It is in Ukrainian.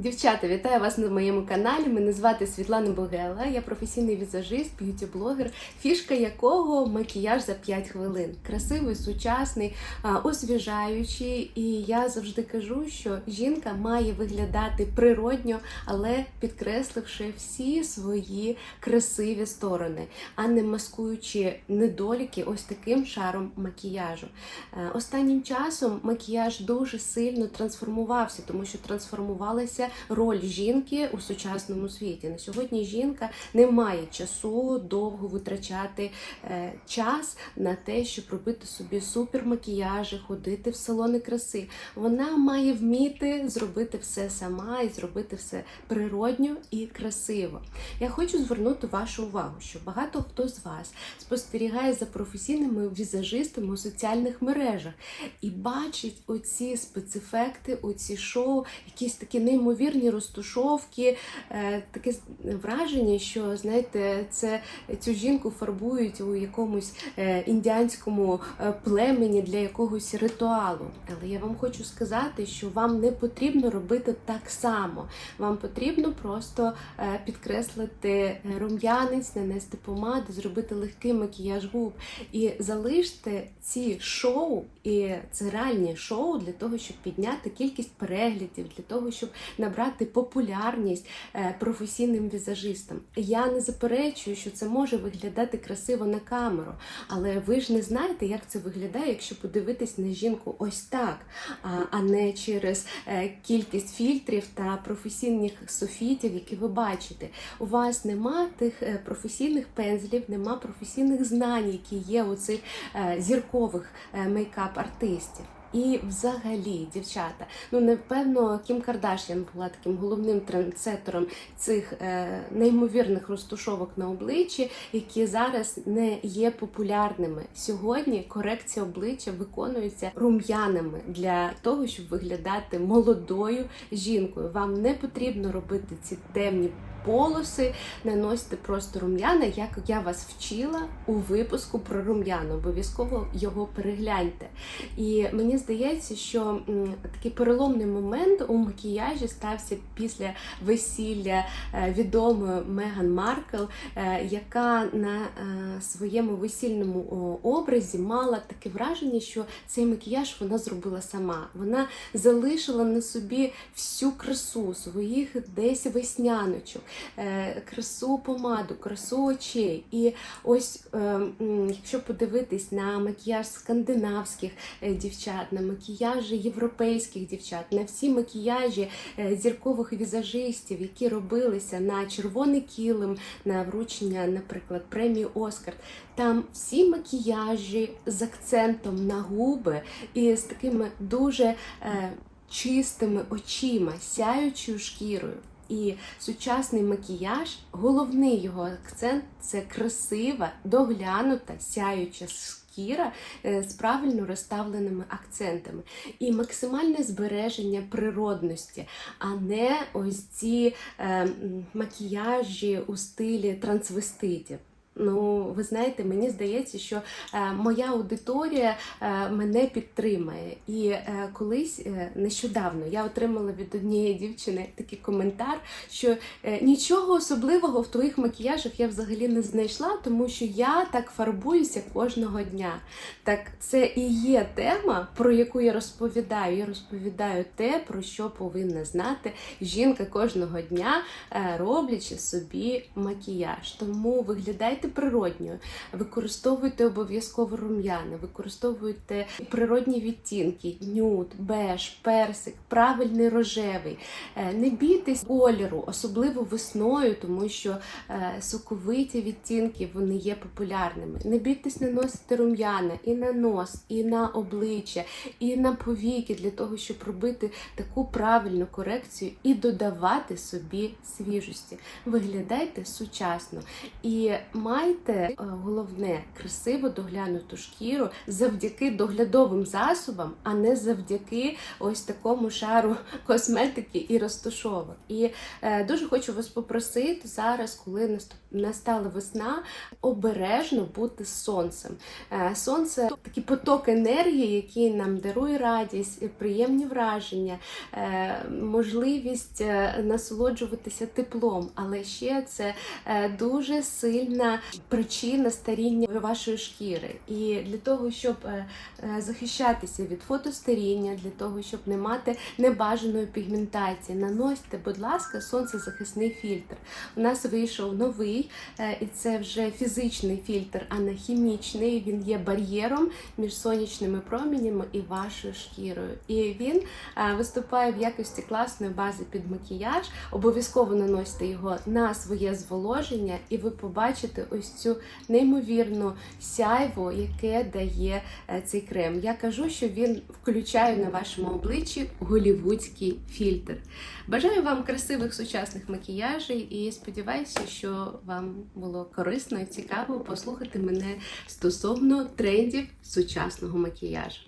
Дівчата, вітаю вас на моєму каналі. Мене звати Світлана Богела. Я професійний візажист, б'юті-блогер, фішка якого макіяж за 5 хвилин. Красивий, сучасний, освіжаючий. І я завжди кажу, що жінка має виглядати природньо, але підкресливши всі свої красиві сторони, а не маскуючи недоліки ось таким шаром макіяжу. Останнім часом макіяж дуже сильно трансформувався, тому що трансформувалася роль жінки у сучасному світі. На сьогодні жінка не має часу довго витрачати е, час на те, щоб робити собі супермакіяжі, ходити в салони краси. Вона має вміти зробити все сама і зробити все природньо і красиво. Я хочу звернути вашу увагу, що багато хто з вас спостерігає за професійними візажистами у соціальних мережах і бачить оці спецефекти, оці шоу, якісь такі неймовірні розтушовки, е, таке враження, що знаєте, це цю жінку фарбують у якомусь е, індіанському е, племені для якогось ритуалу. Але я вам хочу сказати, що вам не потрібно робити так само. Вам потрібно просто підкреслити рум'янець, нанести помаду, зробити легкий макіяж губ і залиште ці шоу, і це реальні шоу для того, щоб підняти кількість переглядів, для того, щоб набрати популярність е, професійним візажистам. Я не заперечую, що це може виглядати красиво на камеру, але ви ж не знаєте, як це виглядає, якщо подивитись на жінку ось так, а, не через е, кількість фільтрів та професійних софітів, які ви бачите. У вас нема тих е, професійних пензлів, нема професійних знань, які є у цих зіркових мейкап-артистів. І взагалі, дівчата, ну напевно, Кім Кардашян була таким головним трендсетером цих е, неймовірних розтушовок на обличчі, які зараз не є популярними. Сьогодні корекція обличчя виконується рум'янами для того, щоб виглядати молодою жінкою. Вам не потрібно робити ці темні полоси, наносите просто рум'яна, як я вас вчила у випуску про рум'яна. Обов'язково його перегляньте. І мені здається, що такий переломний момент у макіяжі стався після весілля е, відомої Меган Маркл, е, яка на е, своєму весільному образі мала таке враження, що цей макіяж вона зробила сама. Вона залишила на собі всю красу своїх десь весняночок, красу помаду, красу очей. І ось, е, якщо подивитись на макіяж скандинавських е, дівчат, на макіяжі європейських дівчат, на всі макіяжі е, зіркових візажистів, які робилися на червоний килим, на вручення, наприклад, премії Оскар, там всі макіяжі з акцентом на губи і з такими дуже е, чистими очима, сяючою шкірою. І сучасний макіяж, головний його акцент це красива, доглянута, сяюча шкіра е, з правильно розставленими акцентами. І максимальне збереження природності, а не ось ці е, макіяжі у стилі трансвеститів. Ну, ви знаєте, мені здається, що е, моя аудиторія е, мене підтримає. І е, колись нещодавно я отримала від однієї дівчини такий коментар, що нічого особливого в твоїх макіяжах я взагалі не знайшла, тому що я так фарбуюся кожного дня. Так це і є тема, про яку я розповідаю. Я розповідаю те, про що повинна знати жінка кожного дня, роблячи собі макіяж. Тому виглядайте природньо, використовуйте обов'язково рум'яна, використовуйте природні відтінки, нюд, беж, персик, правильний рожевий. Е, Не бійтесь кольору, особливо весною, тому що е, соковиті відтінки вони є популярними. Не бійтесь наносити рум'яна і на нос, і на обличчя, і на повіки для того, щоб робити таку правильну корекцію і додавати собі свіжості. Виглядайте сучасно і Майте е, головне красиво доглянуту шкіру завдяки доглядовим засобам, а не завдяки ось такому шару косметики і розтушовок. І е, дуже хочу вас попросити зараз, коли настала весна, обережно бути з сонцем. Е, Сонце такий поток енергії, який нам дарує радість, приємні враження, е, можливість е, насолоджуватися теплом, але ще це е, дуже сильна причина старіння вашої шкіри. І для того, щоб е, е, захищатися від фотостаріння, для того, щоб не мати небажаної пігментації, наносьте, будь ласка, сонцезахисний фільтр. У нас вийшов новий, е, і це вже фізичний фільтр, а не хімічний. Він є бар'єром між сонячними промінями і вашою шкірою. І він виступає в якості класної бази під макіяж. Обов'язково наносьте його на своє зволоження, і ви побачите ось цю неймовірну сяйву, яке дає е, цей крем. Я кажу, що він включає на вашому обличчі голівудський фільтр. Бажаю вам красивих сучасних макіяжів і сподіваюся, що вам було корисно і цікаво послухати мене стосовно трендів сучасного макіяжу.